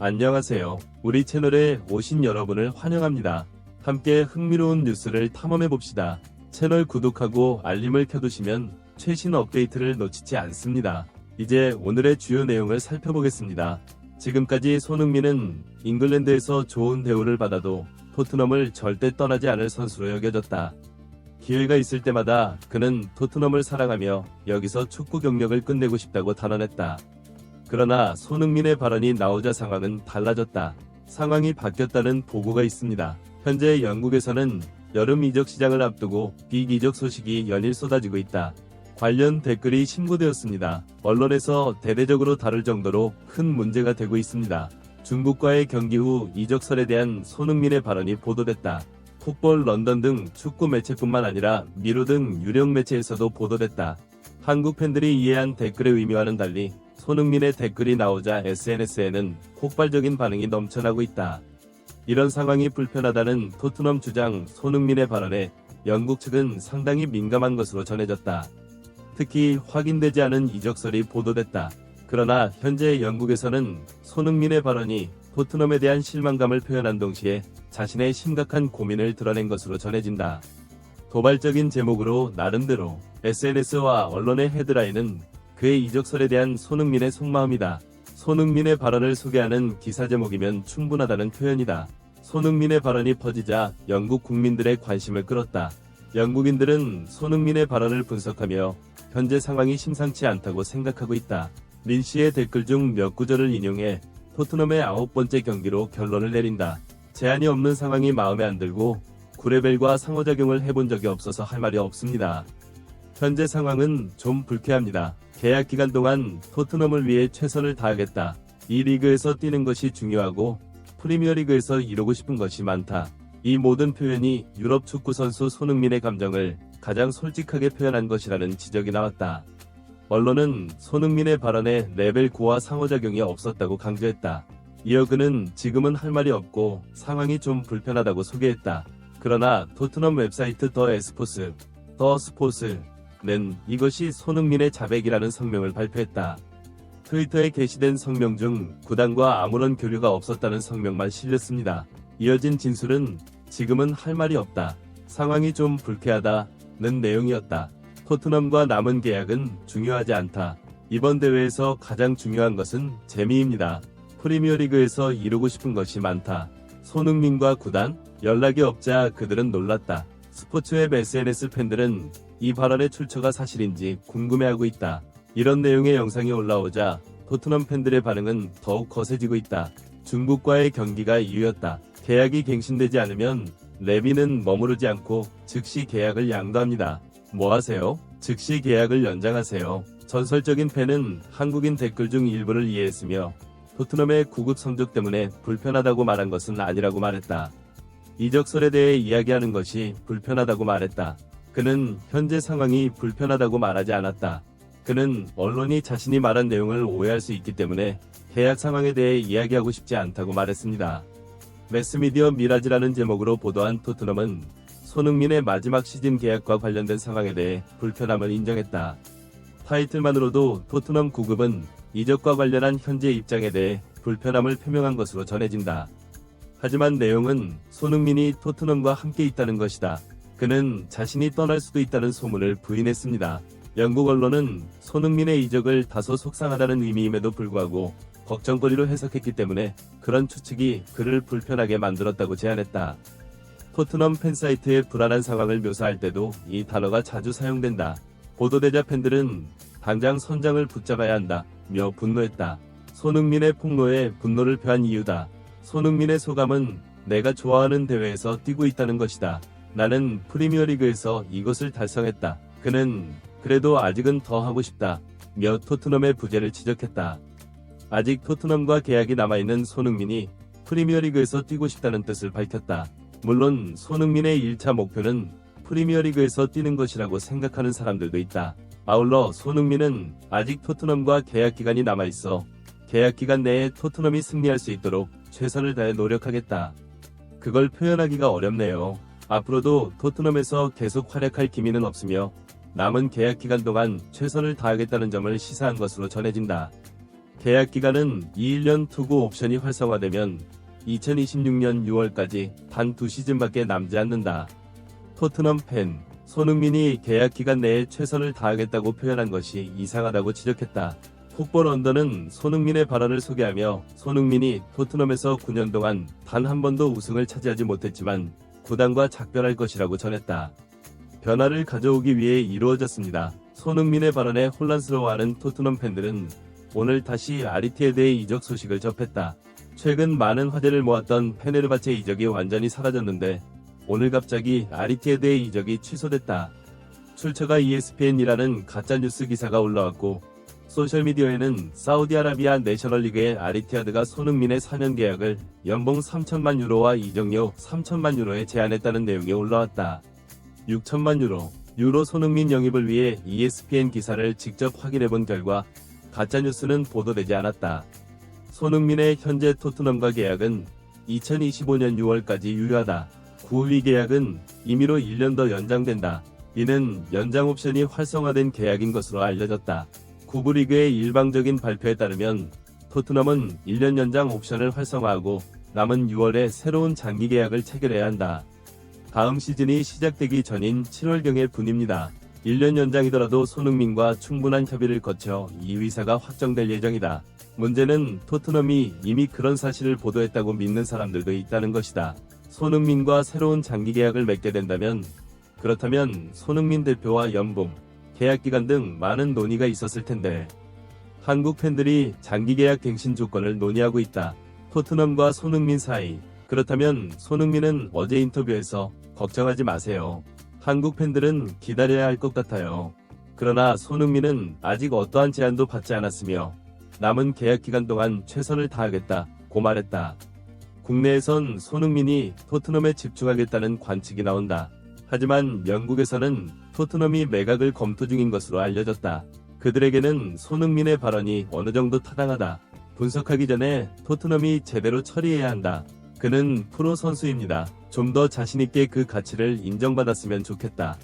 안녕하세요. 우리 채널에 오신 여러분을 환영합니다. 함께 흥미로운 뉴스를 탐험해 봅시다. 채널 구독하고 알림을 켜두시면 최신 업데이트를 놓치지 않습니다. 이제 오늘의 주요 내용을 살펴보겠습니다. 지금까지 손흥민은 잉글랜드에서 좋은 대우를 받아도 토트넘을 절대 떠나지 않을 선수로 여겨졌다. 기회가 있을 때마다 그는 토트넘을 사랑하며 여기서 축구 경력을 끝내고 싶다고 단언했다. 그러나 손흥민의 발언이 나오자 상황은 달라졌다. 상황이 바뀌었다는 보고가 있습니다. 현재 영국에서는 여름 이적 시장을 앞두고 비기적 소식이 연일 쏟아지고 있다. 관련 댓글이 신고되었습니다. 언론에서 대대적으로 다룰 정도로 큰 문제가 되고 있습니다. 중국과의 경기 후 이적설에 대한 손흥민의 발언이 보도됐다. 풋볼 런던 등 축구 매체뿐만 아니라 미로 등 유력 매체에서도 보도됐다. 한국 팬들이 이해한 댓글의 의미와는 달리 손흥민의 댓글이 나오자 SNS에는 폭발적인 반응이 넘쳐나고 있다. 이런 상황이 불편하다는 토트넘 주장 손흥민의 발언에 영국 측은 상당히 민감한 것으로 전해졌다. 특히 확인되지 않은 이적설이 보도됐다. 그러나 현재 영국에서는 손흥민의 발언이 토트넘에 대한 실망감을 표현한 동시에 자신의 심각한 고민을 드러낸 것으로 전해진다. 도발적인 제목으로 나름대로 SNS와 언론의 헤드라인은 그의 이적설에 대한 손흥민의 속마음이다. 손흥민의 발언을 소개하는 기사 제목이면 충분하다는 표현이다. 손흥민의 발언이 퍼지자 영국 국민들의 관심을 끌었다. 영국인들은 손흥민의 발언을 분석하며 현재 상황이 심상치 않다고 생각하고 있다. 린 씨의 댓글 중 몇 구절을 인용해 토트넘의 아홉 번째 경기로 결론을 내린다. 제한이 없는 상황이 마음에 안 들고 구레벨과 상호작용을 해본 적이 없어서 할 말이 없습니다. 현재 상황은 좀 불쾌합니다. 계약 기간 동안 토트넘을 위해 최선을 다하겠다. 이 리그에서 뛰는 것이 중요하고 프리미어리그에서 이루고 싶은 것이 많다. 이 모든 표현이 유럽 축구 선수 손흥민의 감정을 가장 솔직하게 표현한 것이라는 지적이 나왔다. 언론은 손흥민의 발언에 레벨 9와 상호작용이 없었다고 강조했다. 이어 그는 지금은 할 말이 없고 상황이 좀 불편하다고 소개했다. 그러나 토트넘 웹사이트 더 에스포스, 더 스포츠 는 이것이 손흥민의 자백이라는 성명을 발표했다. 트위터에 게시된 성명 중 구단과 아무런 교류가 없었다는 성명만 실렸습니다. 이어진 진술은 지금은 할 말이 없다. 상황이 좀 불쾌하다는 내용이었다. 토트넘과 남은 계약은 중요하지 않다. 이번 대회에서 가장 중요한 것은 재미입니다. 프리미어리그에서 이루고 싶은 것이 많다. 손흥민과 구단 연락이 없자 그들은 놀랐다. 스포츠웹 SNS 팬들은 이 발언의 출처가 사실인지 궁금해하고 있다. 이런 내용의 영상이 올라오자 토트넘 팬들의 반응은 더욱 거세지고 있다. 중국과의 경기가 이유였다. 계약이 갱신되지 않으면 레비는 머무르지 않고 즉시 계약을 양도합니다. 뭐 하세요? 즉시 계약을 연장하세요. 전설적인 팬은 한국인 댓글 중 일부를 이해했으며 토트넘의 구급 성적 때문에 불편하다고 말한 것은 아니라고 말했다. 이적설에 대해 이야기하는 것이 불편하다고 말했다. 그는 현재 상황이 불편하다고 말하지 않았다. 그는 언론이 자신이 말한 내용을 오해할 수 있기 때문에 계약 상황에 대해 이야기하고 싶지 않다고 말했습니다. 매스미디어 미라지라는 제목으로 보도한 토트넘은 손흥민의 마지막 시즌 계약과 관련된 상황에 대해 불편함을 인정했다. 타이틀만으로도 토트넘 구급은 이적과 관련한 현재 입장에 대해 불편함을 표명한 것으로 전해진다. 하지만 내용은 손흥민이 토트넘과 함께 있다는 것이다. 그는 자신이 떠날 수도 있다는 소문을 부인했습니다. 영국 언론은 손흥민의 이적을 다소 속상하다는 의미임에도 불구하고 걱정거리로 해석했기 때문에 그런 추측이 그를 불편하게 만들었다고 제안했다. 토트넘 팬사이트의 불안한 상황을 묘사할 때도 이 단어가 자주 사용된다. 보도되자 팬들은 당장 선장을 붙잡아야 한다. 며 분노했다. 손흥민의 폭로에 분노를 표한 이유다. 손흥민의 소감은 내가 좋아하는 대회에서 뛰고 있다는 것이다. 나는 프리미어리그에서 이것을 달성했다. 그는 그래도 아직은 더 하고 싶다. 며 토트넘의 부재를 지적했다. 아직 토트넘과 계약이 남아있는 손흥민이 프리미어리그에서 뛰고 싶다는 뜻을 밝혔다. 물론 손흥민의 1차 목표는 프리미어리그에서 뛰는 것이라고 생각하는 사람들도 있다. 아울러 손흥민은 아직 토트넘과 계약 기간이 남아있어 계약 기간 내에 토트넘이 승리할 수 있도록 최선을 다해 노력하겠다. 그걸 표현하기가 어렵네요. 앞으로도 토트넘에서 계속 활약할 기미는 없으며 남은 계약 기간 동안 최선을 다하겠다는 점을 시사한 것으로 전해진다. 계약 기간은 2일 투구 옵션이 활성화되면 2026년 6월까지 단 두 시즌밖에 남지 않는다. 토트넘 팬 손흥민이 계약 기간 내에 최선을 다하겠다고 표현한 것이 이상하다고 지적했다. 풋볼 언더는 손흥민의 발언을 소개하며 손흥민이 토트넘에서 9년 동안 단 한 번도 우승을 차지하지 못했지만 구단과 작별할 것이라고 전했다. 변화를 가져오기 위해 이루어졌습니다. 손흥민의 발언에 혼란스러워하는 토트넘 팬들은 오늘 다시 아리티에드의 이적 소식을 접했다. 최근 많은 화제를 모았던 페네르바체 이적이 완전히 사라졌는데 오늘 갑자기 아리티에드의 이적이 취소됐다. 출처가 ESPN이라는 가짜뉴스 기사가 올라왔고 소셜미디어에는 사우디아라비아 내셔널리그의 아리티아드가 손흥민의 4년 계약을 연봉 3천만 유로와 이적료 3천만 유로에 제한했다는 내용이 올라왔다. 6천만 유로, 유로 손흥민 영입을 위해 ESPN 기사를 직접 확인해본 결과 가짜뉴스는 보도되지 않았다. 손흥민의 현재 토트넘과 계약은 2025년 6월까지 유효하다. 9위 계약은 임의로 1년 더 연장된다. 이는 연장 옵션이 활성화된 계약인 것으로 알려졌다. 구부리그의 일방적인 발표에 따르면 토트넘은 1년 연장 옵션을 활성화하고 남은 6월에 새로운 장기 계약을 체결해야 한다. 다음 시즌이 시작되기 전인 7월경의 분입니다. 1년 연장이더라도 손흥민과 충분한 협의를 거쳐 이 의사가 확정될 예정이다. 문제는 토트넘이 이미 그런 사실을 보도했다고 믿는 사람들도 있다는 것이다. 손흥민과 새로운 장기 계약을 맺게 된다면 그렇다면 손흥민 대표와 연봉, 계약 기간 등 많은 논의가 있었을 텐데 한국 팬들이 장기 계약 갱신 조건을 논의하고 있다. 토트넘과 손흥민 사이. 그렇다면 손흥민은 어제 인터뷰에서 걱정하지 마세요. 한국 팬들은 기다려야 할 것 같아요. 그러나 손흥민은 아직 어떠한 제안도 받지 않았으며 남은 계약 기간 동안 최선을 다하겠다 고 말했다. 국내에선 손흥민이 토트넘에 집중하겠다는 관측이 나온다. 하지만 영국에서는 토트넘이 매각을 검토 중인 것으로 알려졌다. 그들에게는 손흥민의 발언이 어느 정도 타당하다. 분석하기 전에 토트넘이 제대로 처리해야 한다. 그는 프로 선수입니다. 좀 더 자신있게 그 가치를 인정받았으면 좋겠다.